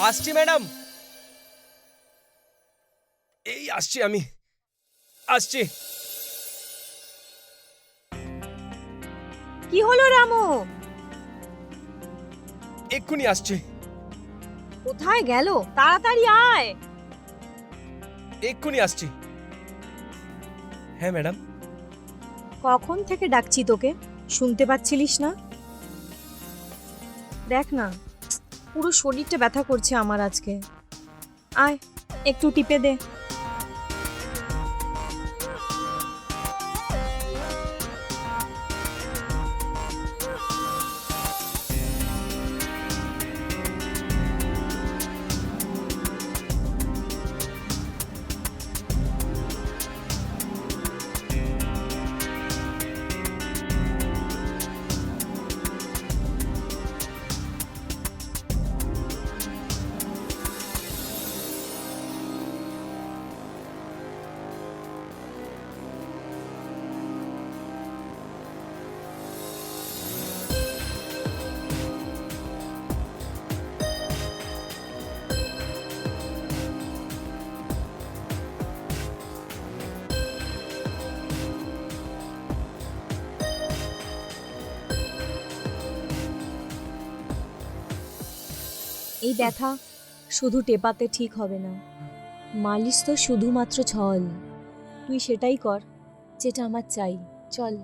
আসছি ম্যাডাম। এই আসছি আমি। আসছি। কি হলো রামু? এক্ষুনি আসছি। কোথায় গেল? তাড়াতাড়ি আয়। এক্ষুনি আসছি। হ্যাঁ ম্যাডাম। কখন থেকে ডাকছি তোকে? শুনতে পাচ্ছিলিস না? দেখ না। পুরো শরীরটা ব্যথা করছে আমার আজকে। আয় একটু টিপে দে। এই ব্যথা শুধু টেপাতে ঠিক হবে না। মালিশ তো শুধুমাত্র ছল। তুই সেটাই কর যেটা আমার চাই। চল।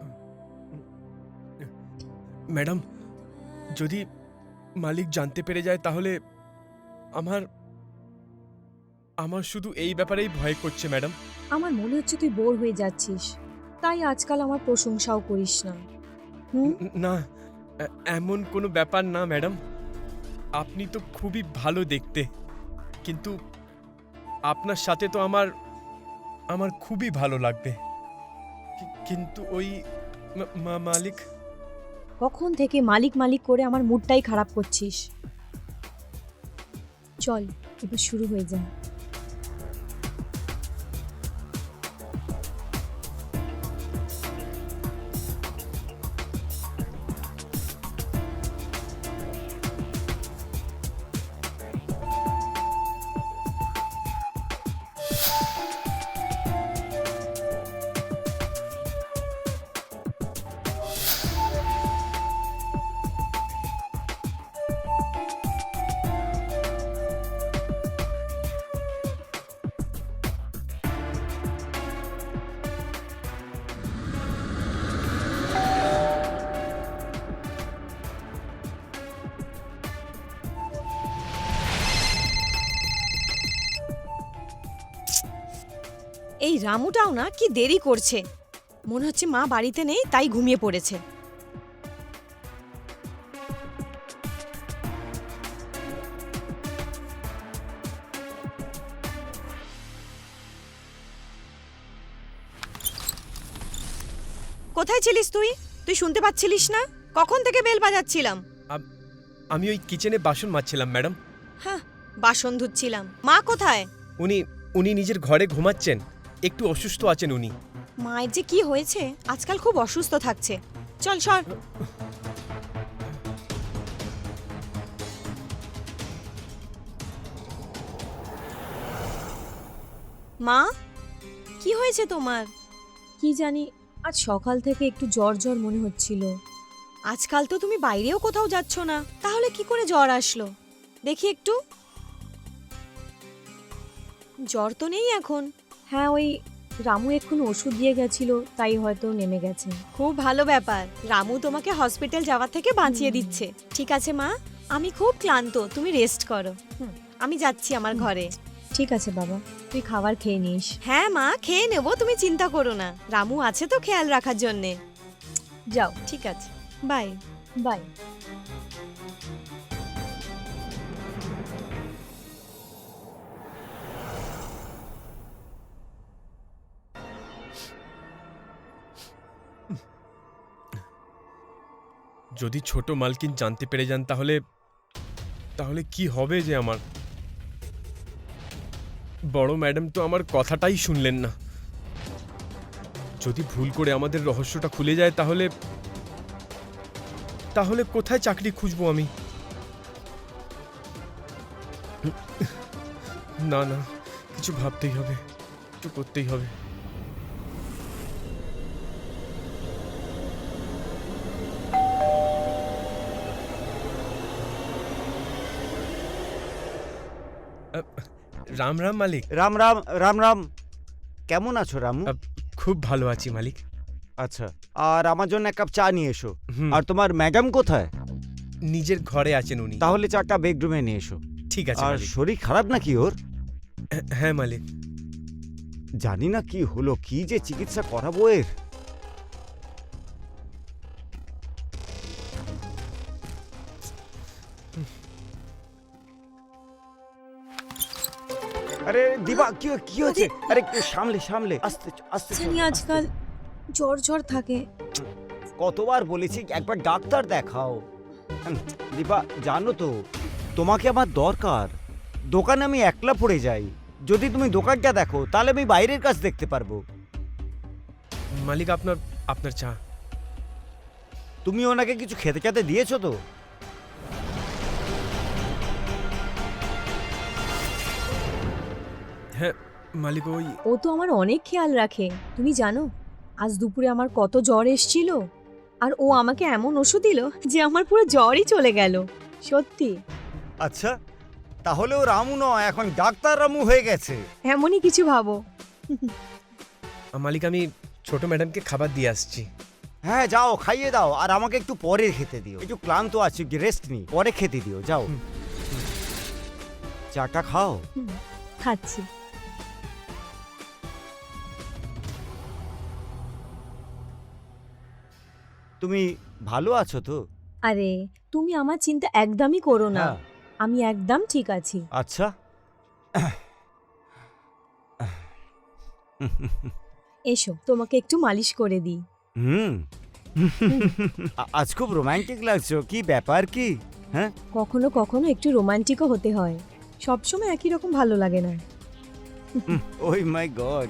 ম্যাডাম যদি মালিক জানতে পেরে যায় তাহলে আমার আমার শুধু এই ব্যাপারেই ভয় করছে ম্যাডাম। আমার মনে হচ্ছে তুই বোর হয়ে যাচ্ছিস। তাই আজকাল আমার প্রশংসাও করিস না। হুম? না এমন কোনো ব্যাপার না ম্যাডাম। আপনি তো খুবই ভালো দেখতে। কিন্তু আপনার সাথে তো আমার আমার খুবই ভালো লাগবে। কিন্তু ওই মালিক? কখন থেকে মালিক মালিক করে আমার মুডটাই খারাপ করছিস? চল, এবার শুরু হয়ে যায় এই রামুটাও না কি দেরি করছে। মনে হচ্ছে মা বাড়িতে নেই তাই ঘুমিয়ে পড়েছে। কোথায় ছিলিস তুই? তুই শুনতে পাচ্ছিলিস না? কখন থেকে বেল বাজাচ্ছিলাম? আমি ওই কিচেনে বাসন মাজছিলাম ম্যাডাম। হ্যাঁ বাসন ধুচ্ছিলাম। মা কোথায়? উনি উনি নিজের ঘরে ঘুমাচ্ছেন। একটু অসুস্থ আছেন উনি। মায়ের যে কি হয়েছে আজকাল খুব অসুস্থ থাকছে। চল সর। মা কি হয়েছে তোমার? কি জানি আজ সকাল থেকে একটু জ্বর জ্বর মনে হচ্ছিল। আজকাল তো তুমি বাইরেও কোথাও যাচ্ছ না তাহলে কি করে জ্বর আসলো? দেখি একটু। জ্বর তো নেই এখন। হ্যাঁ ওই রামু এক্ষুনি ওষুধ দিয়ে গেছিল তাই হয়তো নেমে গেছে। খুব ভালো ব্যাপার। রামু তোমাকে হসপিটাল যাওয়ার থেকে বাঁচিয়ে দিচ্ছে। ঠিক আছে মা? আমি খুব ক্লান্ত তুমি রেস্ট করো। আমি যাচ্ছি আমার ঘরে। ঠিক আছে বাবা। তুই খাবার খেয়ে নিস। হ্যাঁ মা খেয়ে নেব তুমি চিন্তা করো না। রামু আছে তো খেয়াল রাখার জন্যে। যাও। ঠিক আছে। বাই। বাই। যদি ছোট মালকিন জানতে পেরে যান তাহলে তাহলে কি হবে যে আমার? বড় ম্যাডাম তো আমার কথাটাই শুনলেন না। যদি ভুল করে আমাদের রহস্যটা খুলে যায় তাহলে তাহলে কোথায় চাকরি খুঁজবো আমি? না না, কিছু ভাবতেই হবে, কিছু করতেই হবে। রাম রাম মালিক। রাম রাম রাম রাম। কেমন আছো রামু? খুব ভালো আছি মালিক। আচ্ছা আর আমার জন্য এক কাপ চা নিয়ে এসো। হুম, আর তোমার ম্যাডাম কোথায়? নিজের ঘরে আছেন উনি। তাহলে চাটা বেডরুমে নিয়ে এসো। ঠিক আছে আর মালিক। শরীর খারাপ নাকি ওর? হ্যাঁ মালিক। জানি না কি হলো কি যে চিকিৎসা করাবো এর। আরে দিবা কি কি হচ্ছে আরে একটু সামলে সামলে। আস্তে আস্তে চল, জানি আজকাল জ্বর জ্বর থাকে। কতবার বলেছি একবার ডাক্তার দেখাও। দিবা জানো তো তোমাকে আমার দরকার। দোকানে আমি একলা পড়ে যাই। যদি তুমি দোকানটা দেখো তাহলে আমি বাইরের কাজ দেখতে পারব। মালিক আপনার আপনার চা। তুমি ওনাকে কিছু খেতে খেতে দিয়েছ তো? হ্যাঁ মালিক ওই ও তো আমার অনেক খেয়াল রাখে। তুমি জানো আজ দুপুরে আমার কত জ্বর এসছিল আর ও আমাকে এমন ওষুধ দিল যে আমার পুরো জ্বরই চলে গেল। সত্যি। আচ্ছা তাহলে ও রামু নয় এখন ডাক্তার রামু হয়ে গেছে। এমনই কিছু ভাবো। মালিক আমি ছোট ম্যাডামকে খাবার দিয়ে আসছি। হ্যাঁ যাও খাইয়ে দাও আর আমাকে একটু পরে খেতে দিও। একটু ক্লান্ত আছি রেস্ট নি পরে খেতে দিও যাও। চাটা খাও? খাচ্ছি। তুমি ভালো আছো তো? আরে তুমি আমার চিন্তা একদমই করো না। হ্যাঁ। আমি একদম ঠিক আছি। আচ্ছা। এসো তোমাকে একটু মালিশ করে দিই। হুম। আ- আজ খুব রোমান্টিক লাগছো কি ব্যাপার কি? হ্যাঁ? কখনো কখনো একটু রোমান্টিকও হতে হয়। সবসময় একই রকম ভালো লাগে না। ওই মাই গড।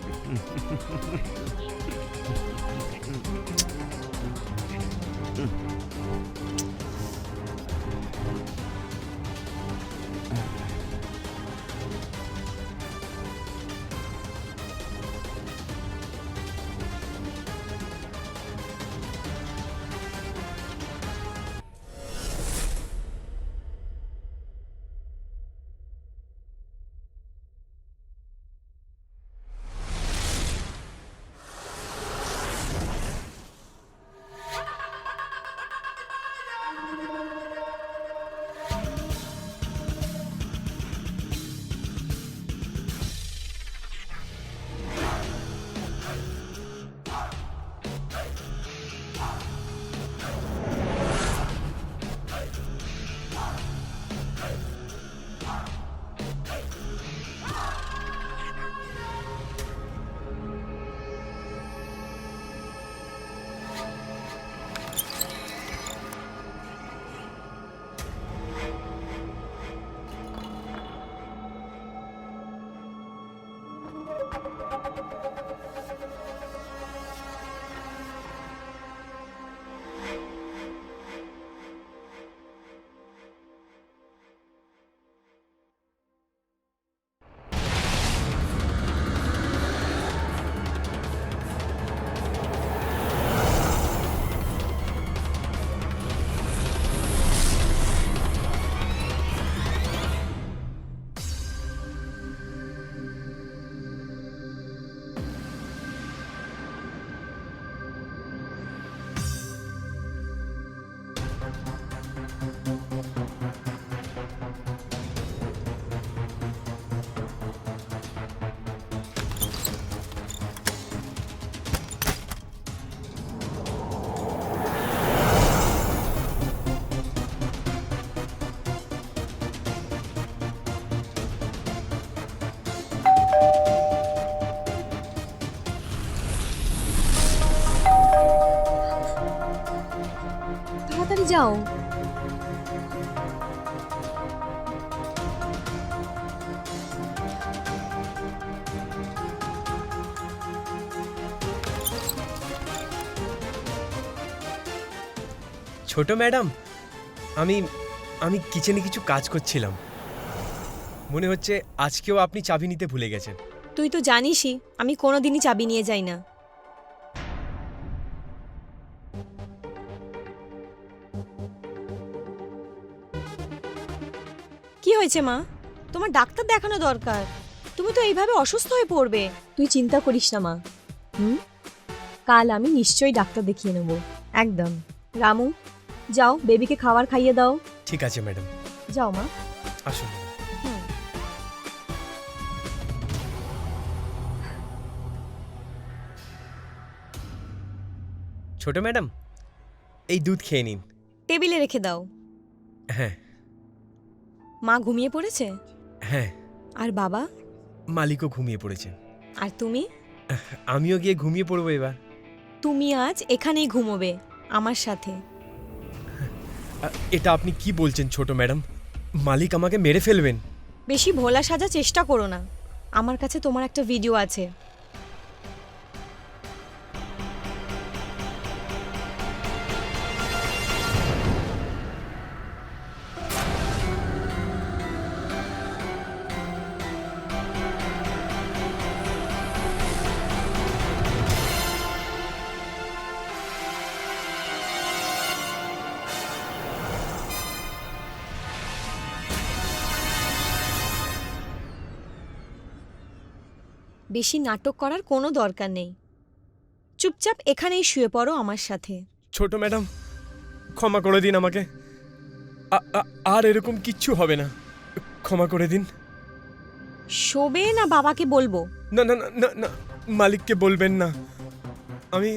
যাও ছোট ম্যাডাম, আমি আমি কিচেনে কিছু কাজ করছিলাম। মনে হচ্ছে আজকেও আপনি চাবি নিতে ভুলে গেছেন। তুই তো জানিসই, আমি কোনোদিনই চাবি নিয়ে যাই না। কি হয়েছে মা? তোমার ডাক্তার দেখানো দরকার। তুমি তো এইভাবে অসুস্থ হয়ে পড়বে। তুই চিন্তা করিস না মা। হুম? কাল আমি নিশ্চয়ই ডাক্তার দেখিয়ে নেব। একদম। রামু যাও বেবিকে খাবার খাইয়ে দাও। ঠিক আছে ম্যাডাম যাও মা। আসুন। ছোট ম্যাডাম এই দুধ খেয়ে নিন। টেবিলে রেখে দাও। হ্যাঁ। মা ঘুমিয়ে পড়েছে? হ্যাঁ। আর বাবা? মালিকও ঘুমিয়ে পড়েছে। আর তুমি? আমিও গিয়ে ঘুমিয়ে পড়ব এবার। তুমি আজ এখানেই ঘুমোবে আমার সাথে। এটা আপনি কি বলছেন, ছোট ম্যাডাম? মালিক আমাকে মেরে ফেলবেন। বেশি ভোলা সাজা চেষ্টা করো না। আমার কাছে তোমার একটা ভিডিও আছে। বেশি নাটক করার কোনো দরকার নেই। চুপচাপ এখানেই শুয়ে পড়ো আমার সাথে। ছোট ম্যাডাম ক্ষমা করে দিন আমাকে। আর এরকম কিচ্ছু হবে না। ক্ষমা করে দিন। শোবে না বাবাকে বলব? না না না না না মালিককে বলবেন না। আমি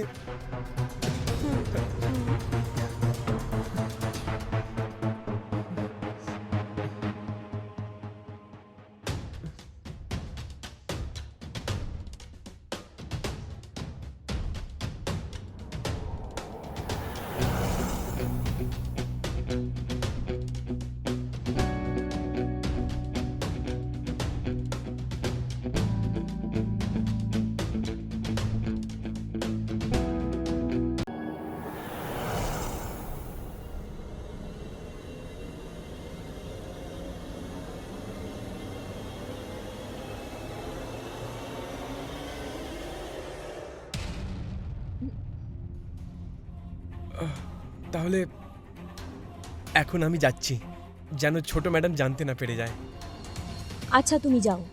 তাহলে এখন আমি যাচ্ছি যেন ছোট ম্যাডাম জানতে না পেরে যায়। আচ্ছা তুমি যাও।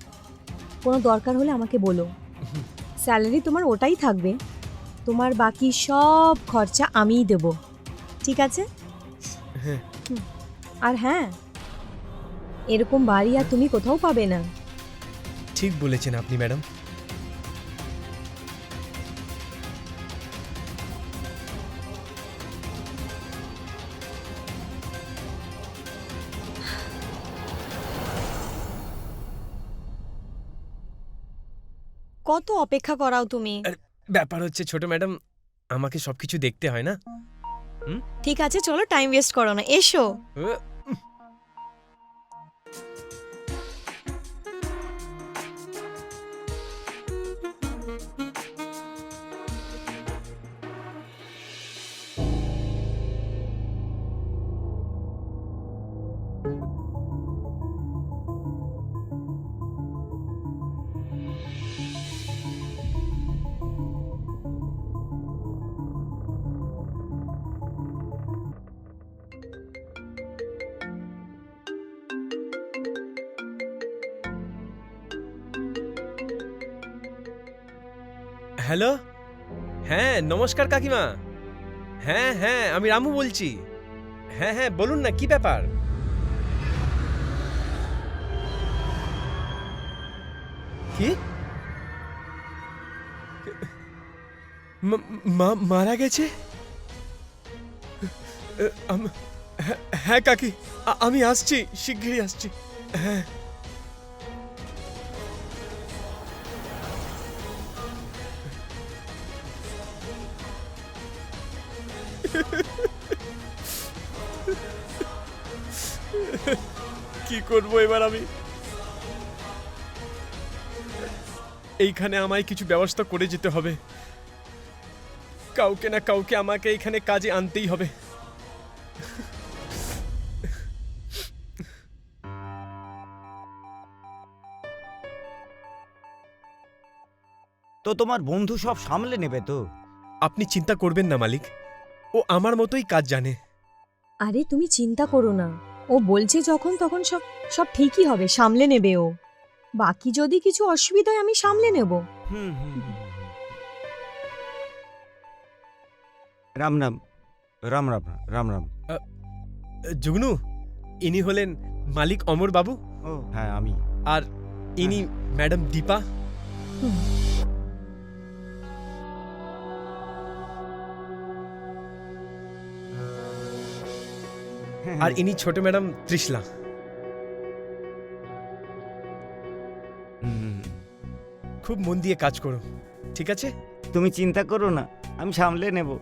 কোনো দরকার হলে আমাকে বলো। স্যালারি তোমার ওটাই থাকবে। তোমার বাকি সব খরচা আমিই দেব। ঠিক আছে? হ্যাঁ। আর হ্যাঁ এরকম বাড়ি আর তুমি কোথাও পাবে না। ঠিক বলেছেন আপনি ম্যাডাম। কত অপেক্ষা করাও তুমি। ব্যাপার হচ্ছে ছোট ম্যাডাম আমাকে সবকিছু দেখতে হয় না? ঠিক আছে চলো টাইম ওয়েস্ট করো না। এসো। নমস্কার কাকিমা। হ্যাঁ হ্যাঁ আমি রামু বলছি। হ্যাঁ হ্যাঁ বলুন না, কি ব্যাপার? কি? মা- মারা গেছে? হ্যাঁ- হ্যাঁ কাকি আমি আসছি, শিগগিরই আসছি। হ্যাঁ। কি করব এবার আমি? এইখানে আমায় কিছু ব্যবস্থা করে যেতে হবে। কাউকে না কাউকে আমাকে এখানে কাজে আনতেই হবে। তো তোমার বন্ধু সব সামলে নেবে তো? আপনি চিন্তা করবেন না মালিক। ও আমার মতোই কাজ জানে। আরে তুমি চিন্তা করো না। ও বলছে যখন তখন সব সব ঠিকই হবে সামলে নেবে ও। বাকি যদি কিছু অসুবিধা হয় আমি সামলে নেব। হুম হুম হুম, হুম। রাম রাম রাম রাম রাম রাম। জুগনু ইনি হলেন মালিক অমর বাবু? ও হ্যাঁ আমি। আর ইনি ম্যাডাম দীপা? আর ইনি ছোট ম্যাডাম ত্রিশলা খুব মন দিয়ে কাজ করো ঠিক আছে? তুমি চিন্তা করো না আমি সামলে নেব।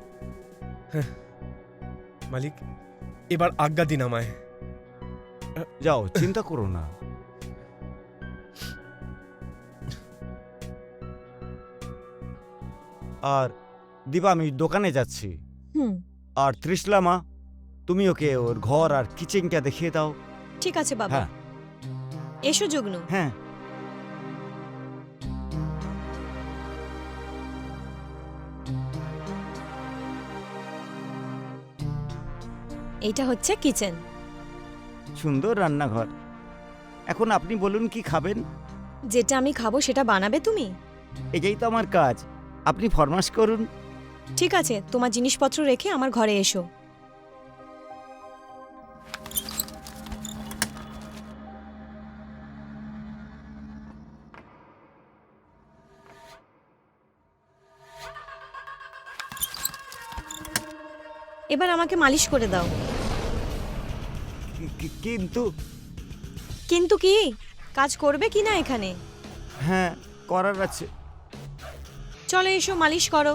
মালিক এবার আজ্ঞা দিন আমায়। যাও চিন্তা করো না। আর দিবা আমি দোকানে যাচ্ছি। আর আর ত্রিশলামা তুমি ওকে ওর ঘর আর কিচেনটা দেখিয়ে দাও। ঠিক আছে বাবা। হ্যাঁ। এসো যুগ্ন। হ্যাঁ। এইটা হচ্ছে কিচেন। সুন্দর রান্নাঘর। এখন আপনি বলুন কি খাবেন? যেটা আমি খাব সেটা বানাবে তুমি? এটাই তো আমার কাজ। আপনি ফরমাস করুন। ঠিক আছে তোমার জিনিসপত্র রেখে আমার ঘরে এসো। এবার আমাকে মালিশ করে দাও। কিন্তু? কিন্তু কি? কাজ করবে কি না এখানে? হ্যাঁ করার আছে। চলো এসো মালিশ করো।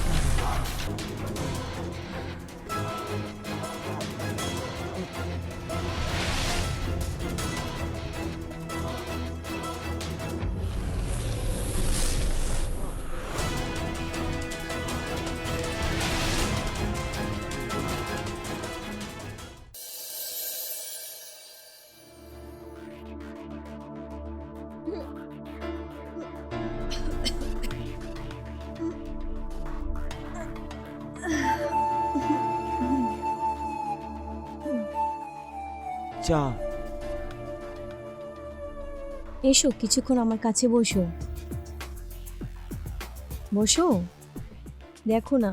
এসো, কিছুক্ষণ আমার কাছে বসো। বসো? দেখো না,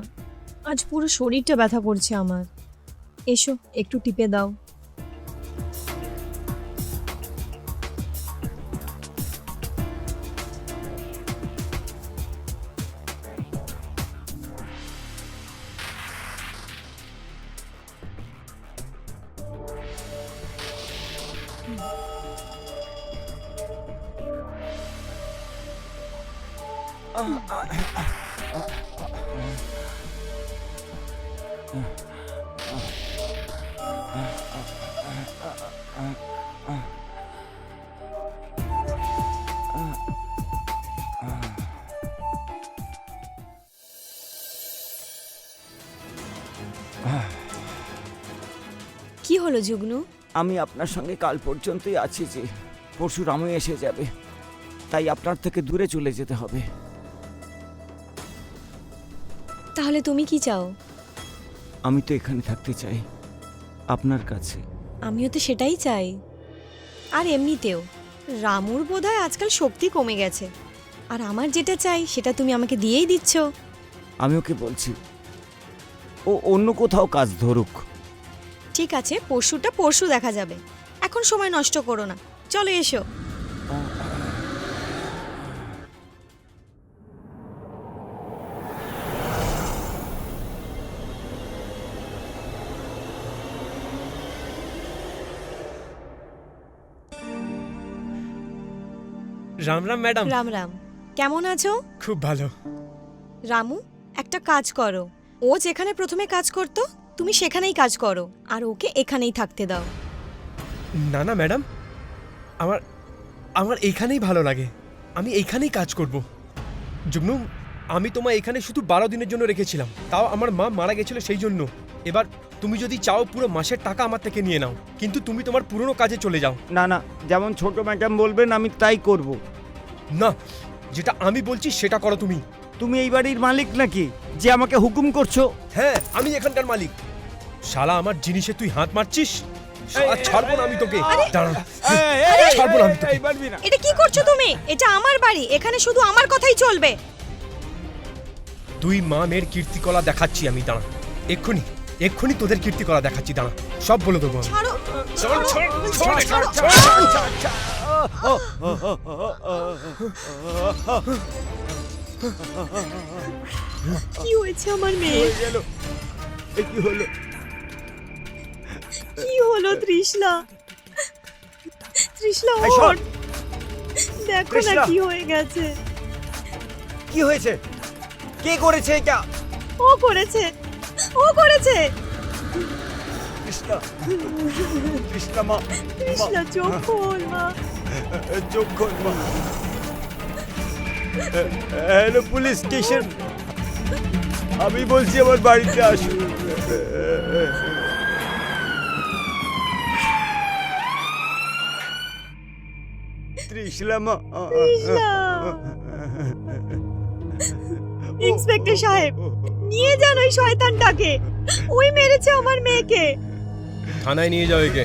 আজ পুরো শরীরটা ব্যথা করছে আমার। এসো, একটু টিপে দাও। হলো যুগ্নু? আমি আপনার সঙ্গে কাল পর্যন্তই আছি যে পরশু রামু এসে যাবে। তাই আপনার থেকে দূরে চলে যেতে হবে। তাহলে তুমি কি চাও? আমি তো এখানে থাকতে চাই। আপনার কাছে। আমিও তো সেটাই চাই। আর এমনিতেও রামুর বোধহয় আজকাল শক্তি কমে গেছে। আর আমার যেটা চাই সেটা তুমি আমাকে দিয়েই দিচ্ছ। আমি ওকে বলছি ও অন্য কোথাও কাজ ধরুক। ঠিক আছে পরশুটা পরশু দেখা যাবে। এখন সময় নষ্ট করো না। চলো এসো। রাম রাম ম্যাডাম। রাম রাম। কেমন আছো? খুব ভালো। রামু একটা কাজ করো। ও যেখানে প্রথমে কাজ করতো তুমি সেখানেই কাজ করো আর ওকে এখানেই থাকতে দাও। না না ম্যাডাম। আমার আমার এইখানেই ভালো লাগে। আমি এইখানেই কাজ করব। জুগনু আমি তোমায় এখানে শুধু বারো দিনের জন্য রেখেছিলাম। তাও আমার মা মারা গেছিল সেই জন্য। এবার তুমি যদি চাও পুরো মাসের টাকা আমার থেকে নিয়ে নাও। কিন্তু তুমি তোমার পুরনো কাজে চলে যাও। না না যেমন ছোট ম্যাডাম বলবেন আমি তাই করব। না যেটা আমি বলছি সেটা করো তুমি। তুমি এই বাড়ির মালিক নাকি যে আমাকে হুকুম করছ? হ্যাঁ আমি এখানকার মালিক। শালা আমার জিনিসে তুই হাত মারছিস? শালা ছাড়বো না আমি তোকে। দাঁড়া ছাড়বো না আমি তোকে। এটা কি করছ তুমি? এটা আমার বাড়ি। এখানে শুধু আমার কথাই চলবে। দুই মা মেয়ের কীর্তিকলা দেখাচ্ছি আমি দাঁড়া। এক্ষুনি এক্ষুনি তোদের কীর্তিকলা দেখাচ্ছি দাঁড়া। সব বলে দেবো আমি। ছাড়ো ছাড়, ছাড়, ছাড়, ছাড়, ছাড়। কি হয়েছে আমার মেয়ে? কি হলো? কি হলো এই সর। ওঠ। দেখো না কি হয়ে গেছে। কি হয়েছে? কে করেছে এটা? ও করেছে। ও করেছে। কৃষ্ণা কৃষ্ণা মা ত্রিশলা চোখ খোল মা। চোখ খোল মা। Hello police station. আমি বলছি আমার বাড়িতে আসুন। ত্রিশলা ইন্সপেক্টর সাহেব নিয়ে যান ওই শয়তানটাকে ওই মেরেছে আমার মেয়েকে থানায় নিয়ে যাও একে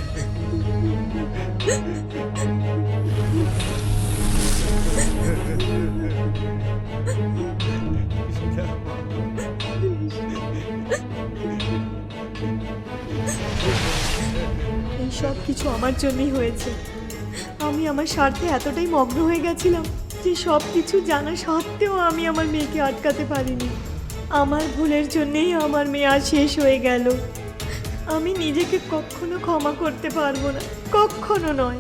এই সব কিছু আমার জন্যই হয়েছে আমি আমার স্বার্থে এতটাই মগ্ন হয়ে গেছিলাম যে সব কিছু জানা সত্ত্বেও আমি আমার মেয়েকে আটকাতে পারিনি। আমার ভুলের জন্যেই আমার মেয়ে আর শেষ হয়ে গেল। আমি নিজেকে কখনো ক্ষমা করতে পারব না, কখনো নয়।